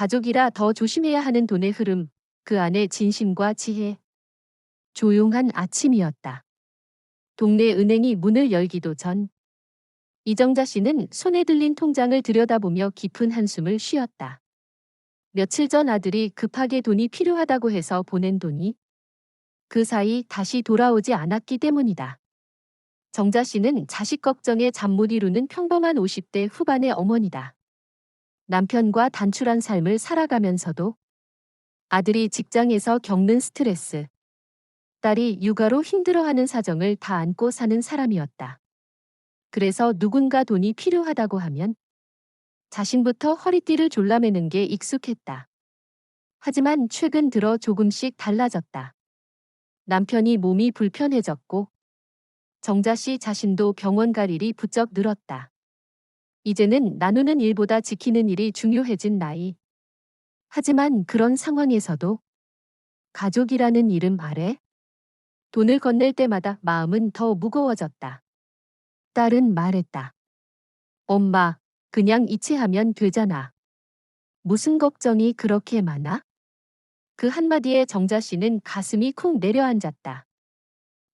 가족이라 더 조심해야 하는 돈의 흐름, 그 안에 진심과 지혜. 조용한 아침이었다. 동네 은행이 문을 열기도 전 이정자 씨는 손에 들린 통장을 들여다보며 깊은 한숨을 쉬었다. 며칠 전 아들이 급하게 돈이 필요하다고 해서 보낸 돈이 그 사이 다시 돌아오지 않았기 때문이다. 정자 씨는 자식 걱정에 잠 못 이루는 평범한 50대 후반의 어머니다. 남편과 단출한 삶을 살아가면서도 아들이 직장에서 겪는 스트레스, 딸이 육아로 힘들어하는 사정을 다 안고 사는 사람이었다. 그래서 누군가 돈이 필요하다고 하면 자신부터 허리띠를 졸라매는 게 익숙했다. 하지만 최근 들어 조금씩 달라졌다. 남편이 몸이 불편해졌고 정자 씨 자신도 병원 갈 일이 부쩍 늘었다. 이제는 나누는 일보다 지키는 일이 중요해진 나이. 하지만 그런 상황에서도 가족이라는 이름 아래 돈을 건넬 때마다 마음은 더 무거워졌다. 딸은 말했다. 엄마, 그냥 이체하면 되잖아. 무슨 걱정이 그렇게 많아? 그 한마디에 정자 씨는 가슴이 쿵 내려앉았다.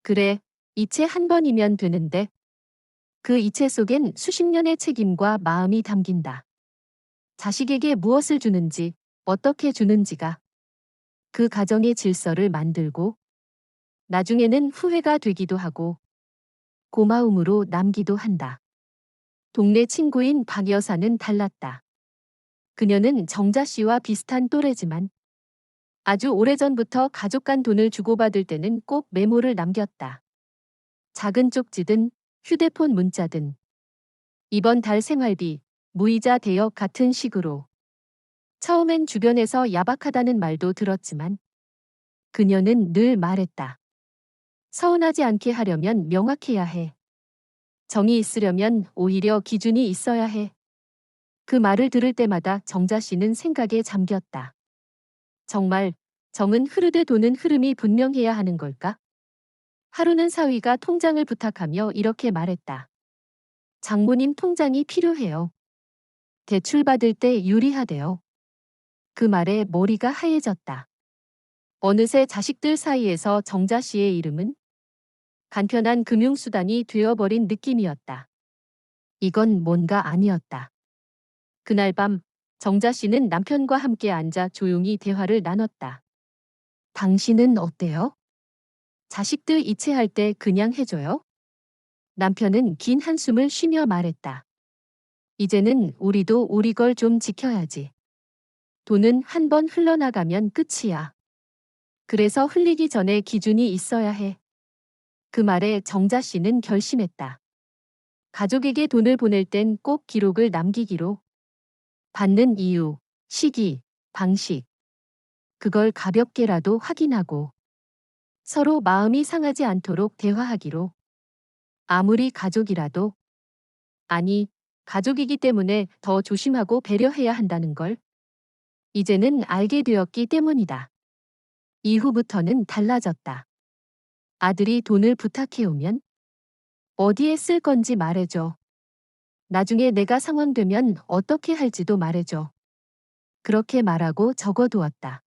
그래, 이체 한 번이면 되는데. 그 이체 속엔 수십 년의 책임과 마음이 담긴다. 자식에게 무엇을 주는지, 어떻게 주는지가 그 가정의 질서를 만들고 나중에는 후회가 되기도 하고 고마움으로 남기도 한다. 동네 친구인 박 여사는 달랐다. 그녀는 정자 씨와 비슷한 또래지만 아주 오래전부터 가족 간 돈을 주고받을 때는 꼭 메모를 남겼다. 작은 쪽지든 휴대폰 문자든 이번 달 생활비, 무이자 대역 같은 식으로 처음엔 주변에서 야박하다는 말도 들었지만 그녀는 늘 말했다. 서운하지 않게 하려면 명확해야 해. 정이 있으려면 오히려 기준이 있어야 해. 그 말을 들을 때마다 정자 씨는 생각에 잠겼다. 정말 정은 흐르되 도는 흐름이 분명해야 하는 걸까? 하루는 사위가 통장을 부탁하며 이렇게 말했다. 장모님 통장이 필요해요. 대출 받을 때 유리하대요. 그 말에 머리가 하얘졌다. 어느새 자식들 사이에서 정자 씨의 이름은 간편한 금융수단이 되어버린 느낌이었다. 이건 뭔가 아니었다. 그날 밤 정자 씨는 남편과 함께 앉아 조용히 대화를 나눴다. 당신은 어때요? 자식들 이체할 때 그냥 해줘요? 남편은 긴 한숨을 쉬며 말했다. 이제는 우리도 우리 걸 좀 지켜야지. 돈은 한 번 흘러나가면 끝이야. 그래서 흘리기 전에 기준이 있어야 해. 그 말에 정자 씨는 결심했다. 가족에게 돈을 보낼 땐 꼭 기록을 남기기로. 받는 이유, 시기, 방식. 그걸 가볍게라도 확인하고 서로 마음이 상하지 않도록 대화하기로. 아무리 가족이라도 아니, 가족이기 때문에 더 조심하고 배려해야 한다는 걸 이제는 알게 되었기 때문이다. 이후부터는 달라졌다. 아들이 돈을 부탁해오면 어디에 쓸 건지 말해줘. 나중에 내가 상황되면 어떻게 할지도 말해줘. 그렇게 말하고 적어두었다.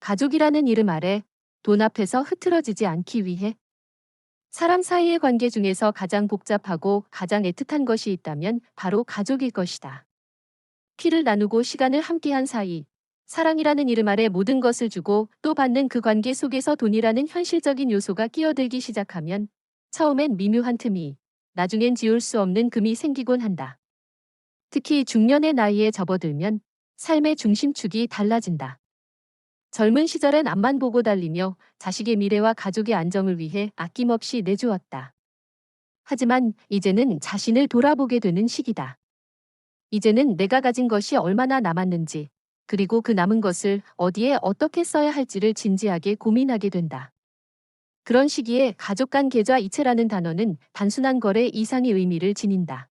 가족이라는 이름 아래 돈 앞에서 흐트러지지 않기 위해 사람 사이의 관계 중에서 가장 복잡하고 가장 애틋한 것이 있다면 바로 가족일 것이다. 피를 나누고 시간을 함께한 사이, 사랑이라는 이름 아래 모든 것을 주고 또 받는 그 관계 속에서 돈이라는 현실적인 요소가 끼어들기 시작하면 처음엔 미묘한 틈이 나중엔 지울 수 없는 금이 생기곤 한다. 특히 중년의 나이에 접어들면 삶의 중심축이 달라진다. 젊은 시절엔 앞만 보고 달리며 자식의 미래와 가족의 안정을 위해 아낌없이 내주었다. 하지만 이제는 자신을 돌아보게 되는 시기다. 이제는 내가 가진 것이 얼마나 남았는지, 그리고 그 남은 것을 어디에 어떻게 써야 할지를 진지하게 고민하게 된다. 그런 시기에 가족 간 계좌 이체라는 단어는 단순한 거래 이상의 의미를 지닌다.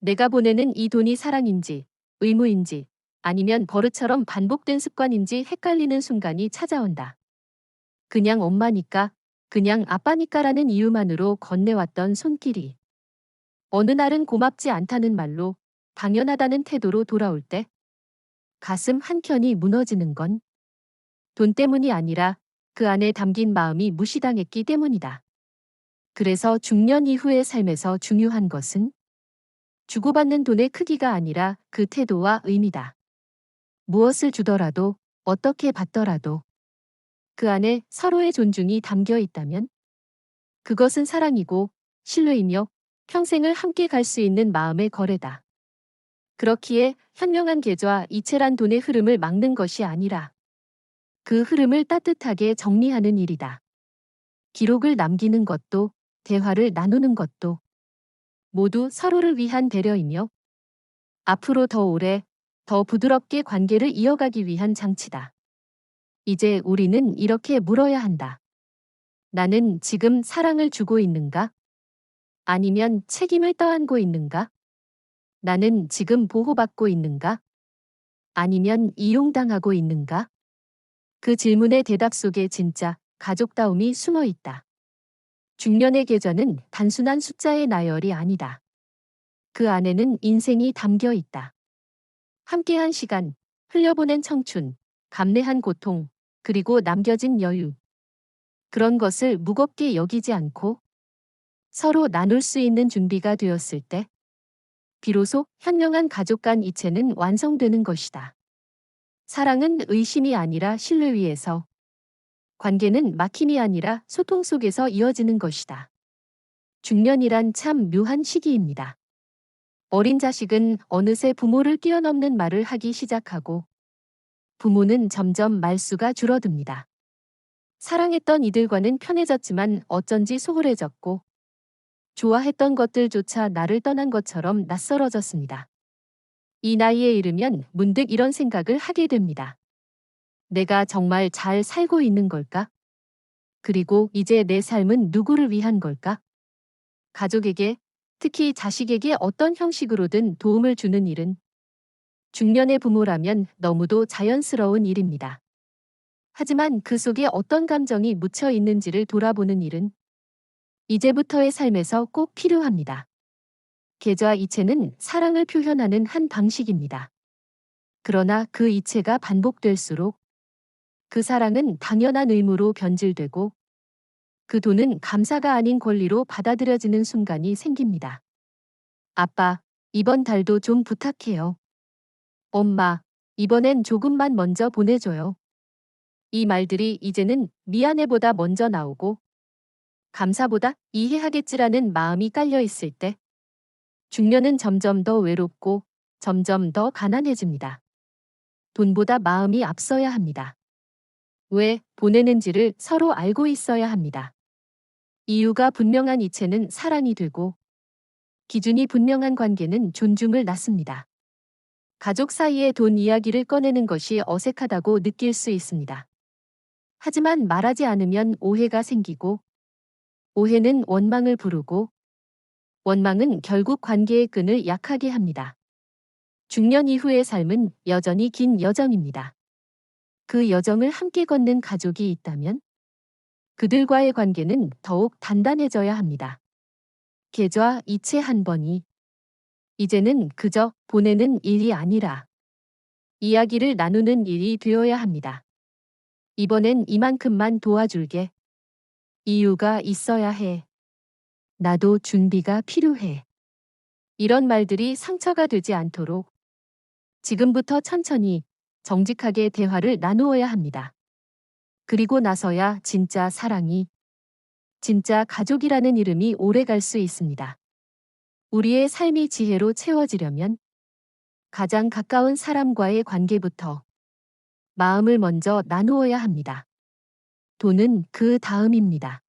내가 보내는 이 돈이 사랑인지, 의무인지, 아니면 버릇처럼 반복된 습관인지 헷갈리는 순간이 찾아온다. 그냥 엄마니까, 그냥 아빠니까라는 이유만으로 건네왔던 손길이. 어느 날은 고맙지 않다는 말로, 당연하다는 태도로 돌아올 때, 가슴 한켠이 무너지는 건 돈 때문이 아니라 그 안에 담긴 마음이 무시당했기 때문이다. 그래서 중년 이후의 삶에서 중요한 것은 주고받는 돈의 크기가 아니라 그 태도와 의미다. 무엇을 주더라도 어떻게 받더라도 그 안에 서로의 존중이 담겨 있다면 그것은 사랑이고 신뢰이며 평생을 함께 갈 수 있는 마음의 거래다. 그렇기에 현명한 계좌 이체란 돈의 흐름을 막는 것이 아니라 그 흐름을 따뜻하게 정리하는 일이다. 기록을 남기는 것도 대화를 나누는 것도 모두 서로를 위한 배려이며 앞으로 더 오래, 더 부드럽게 관계를 이어가기 위한 장치다. 이제 우리는 이렇게 물어야 한다. 나는 지금 사랑을 주고 있는가? 아니면 책임을 떠안고 있는가? 나는 지금 보호받고 있는가? 아니면 이용당하고 있는가? 그 질문의 대답 속에 진짜 가족다움이 숨어 있다. 중년의 계좌는 단순한 숫자의 나열이 아니다. 그 안에는 인생이 담겨 있다. 함께한 시간, 흘려보낸 청춘, 감내한 고통, 그리고 남겨진 여유. 그런 것을 무겁게 여기지 않고 서로 나눌 수 있는 준비가 되었을 때 비로소 현명한 가족 간 이체는 완성되는 것이다. 사랑은 의심이 아니라 신뢰 위에서, 관계는 막힘이 아니라 소통 속에서 이어지는 것이다. 중년이란 참 묘한 시기입니다. 어린 자식은 어느새 부모를 뛰어넘는 말을 하기 시작하고, 부모는 점점 말수가 줄어듭니다. 사랑했던 이들과는 편해졌지만 어쩐지 소홀해졌고, 좋아했던 것들조차 나를 떠난 것처럼 낯설어졌습니다. 이 나이에 이르면 문득 이런 생각을 하게 됩니다. 내가 정말 잘 살고 있는 걸까? 그리고 이제 내 삶은 누구를 위한 걸까? 가족에게, 특히 자식에게 어떤 형식으로든 도움을 주는 일은 중년의 부모라면 너무도 자연스러운 일입니다. 하지만 그 속에 어떤 감정이 묻혀 있는지를 돌아보는 일은 이제부터의 삶에서 꼭 필요합니다. 계좌 이체는 사랑을 표현하는 한 방식입니다. 그러나 그 이체가 반복될수록 그 사랑은 당연한 의무로 변질되고 그 돈은 감사가 아닌 권리로 받아들여지는 순간이 생깁니다. 아빠, 이번 달도 좀 부탁해요. 엄마, 이번엔 조금만 먼저 보내줘요. 이 말들이 이제는 미안해보다 먼저 나오고 감사보다 이해하겠지라는 마음이 깔려 있을 때 중년은 점점 더 외롭고 점점 더 가난해집니다. 돈보다 마음이 앞서야 합니다. 왜 보내는지를 서로 알고 있어야 합니다. 이유가 분명한 이체는 사랑이 되고 기준이 분명한 관계는 존중을 낳습니다. 가족 사이의 돈 이야기를 꺼내는 것이 어색하다고 느낄 수 있습니다. 하지만 말하지 않으면 오해가 생기고 오해는 원망을 부르고 원망은 결국 관계의 끈을 약하게 합니다. 중년 이후의 삶은 여전히 긴 여정입니다. 그 여정을 함께 걷는 가족이 있다면 그들과의 관계는 더욱 단단해져야 합니다. 계좌 이체 한 번이 이제는 그저 보내는 일이 아니라 이야기를 나누는 일이 되어야 합니다. 이번엔 이만큼만 도와줄게. 이유가 있어야 해. 나도 준비가 필요해. 이런 말들이 상처가 되지 않도록 지금부터 천천히 정직하게 대화를 나누어야 합니다. 그리고 나서야 진짜 사랑이, 진짜 가족이라는 이름이 오래 갈 수 있습니다. 우리의 삶이 지혜로 채워지려면 가장 가까운 사람과의 관계부터 마음을 먼저 나누어야 합니다. 돈은 그 다음입니다.